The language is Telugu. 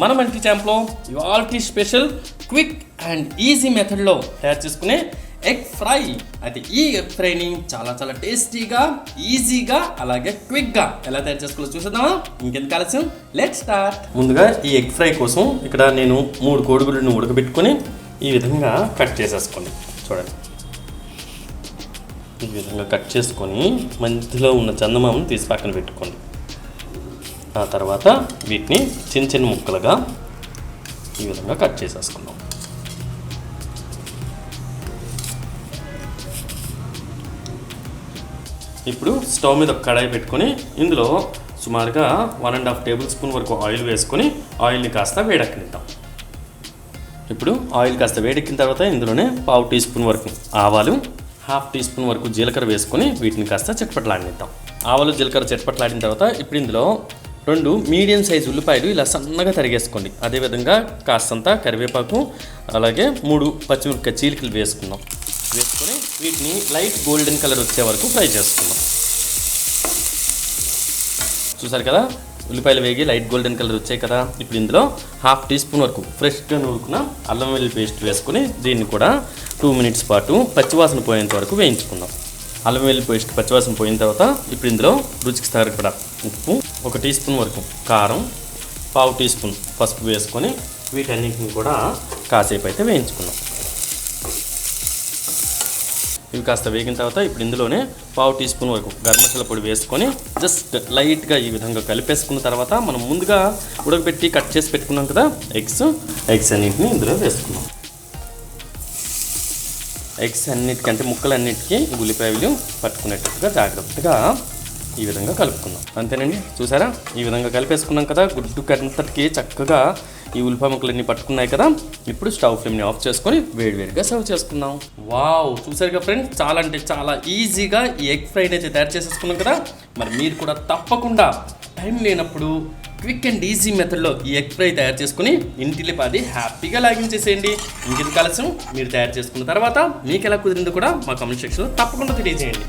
మన మంటి ఛాంప్లో ఇవాల్టి స్పెషల్ క్విక్ అండ్ ఈజీ మెథడ్లో తయారు చేసుకునే ఎగ్ ఫ్రై. అయితే ఈ ఎగ్ ఫ్రైని చాలా చాలా టేస్టీగా ఈజీగా అలాగే క్విక్గా ఎలా తయారు చేసుకోవాలో చూసేద్దామా? ఇంకెందుకు ఆలస్యం? లెట్ స్టార్ట్ ముందుగా ఈ ఎగ్ ఫ్రై కోసం ఇక్కడ నేను మూడు కోడిగుడ్లను ఉడకబెట్టుకొని ఈ విధంగా కట్ చేసేసుకోండి. చూడండి. ఈ విధంగా కట్ చేసుకొని మధ్యలో ఉన్న చందమామను తీసి పక్కన పెట్టుకోండి. ఆ తర్వాత వీటిని చిన్న చిన్న ముక్కలుగా ఈ విధంగా కట్ చేసేసుకుందాం. ఇప్పుడు స్టవ్ మీద ఒక కడాయి పెట్టుకొని ఇందులో సుమారుగా one and half tablespoon వరకు ఆయిల్ వేసుకొని ఆయిల్ని కాస్త వేడెక్కనిద్దాం. ఇప్పుడు ఆయిల్ కాస్త వేడెక్కిన తర్వాత ఇందులోనే పావు టీ స్పూన్ వరకు ఆవాలు హాఫ్ టీ స్పూన్ వరకు జీలకర్ర వేసుకొని వీటిని కాస్త చట్పట్లాడినిద్దాం. ఆవాలు జీలకర్ర చట్పట్లాడిన తర్వాత ఇప్పుడు ఇందులో రెండు మీడియం సైజ్ ఉల్లిపాయలు ఇలా సన్నగా తరిగేసుకోండి. అదేవిధంగా కాస్తంత కరివేపాకు అలాగే మూడు పచ్చిమిరపకాయ చీలికలు వేసుకుందాం. వేసుకొని వీటిని లైట్ గోల్డెన్ కలర్ వచ్చే వరకు ఫ్రై చేసుకుందాం. చూసారు కదా? ఉల్లిపాయలు వేగి లైట్ గోల్డెన్ కలర్ వచ్చాయి కదా? ఇప్పుడు ఇందులో హాఫ్ టీ స్పూన్ వరకు ఫ్రెష్గా నూరుకున్న అల్లం వెల్లుల్లి పేస్ట్ వేసుకొని దీన్ని కూడా టూ మినిట్స్ పాటు పచ్చివాసన పోయేంత వరకు వేయించుకుందాం. అల్లం వెల్లుల్లి పేస్ట్ పచ్చివాసన పోయిన తర్వాత ఇప్పుడు ఇందులో రుచికి సరిపడా ఉప్పు ఒక టీ స్పూన్ వరకు కారం పావు టీ స్పూన్ పసుపు వేసుకొని వీటన్నిటిని కూడా కాసేపు అయితే వేయించుకున్నాం. ఇవి కాస్త వేగిన తర్వాత ఇప్పుడు ఇందులోనే పావు టీ స్పూన్ వరకు గరం మసాలా పొడి వేసుకొని జస్ట్ లైట్గా ఈ విధంగా కలిపేసుకున్న తర్వాత మనం ముందుగా ఉడకబెట్టి కట్ చేసి పెట్టుకున్నాం కదా ఎగ్స్. ఎగ్స్ అన్నింటిని ఇందులో వేసుకున్నాం. ఎగ్స్ అన్నిటికంటే ముక్కలన్నిటికీ ఉల్లిపాయలు పట్టుకునేటట్టుగా జాగ్రత్తగా ఈ విధంగా కలుపుకుందాం. అంతేనండి? చూసారా? ఈ విధంగా కలిపేసుకున్నాం కదా గుడ్డు కంతటికి చక్కగా ఈ ఉల్లిపాయ ముక్కలన్నీ పట్టుకున్నాయి కదా ఇప్పుడు స్టవ్ ఫ్లేమ్ని ఆఫ్ చేసుకొని వేడివేడిగా సర్వ్ చేసుకుందాం. వావ్! చూసారుగా ఫ్రెండ్స్? చాలా అంటే చాలా ఈజీగా ఈ ఎగ్ ఫ్రైని అయితే తయారు చేసేసుకున్నాం కదా మరి మీరు కూడా తప్పకుండా టైం లేనప్పుడు క్విక్ అండ్ ఈజీ మెథడ్లో ఈ ఎగ్ ఫ్రై తయారు చేసుకుని ఇంటిలో పాది హ్యాపీగా లాగించేసేయండి ఇంటికి కలసం మీరు తయారు చేసుకున్న తర్వాత మీకు ఎలా కుదిరిందో కూడా మా కమెంట్ సెక్షన్లో తప్పకుండా తెలియజేయండి.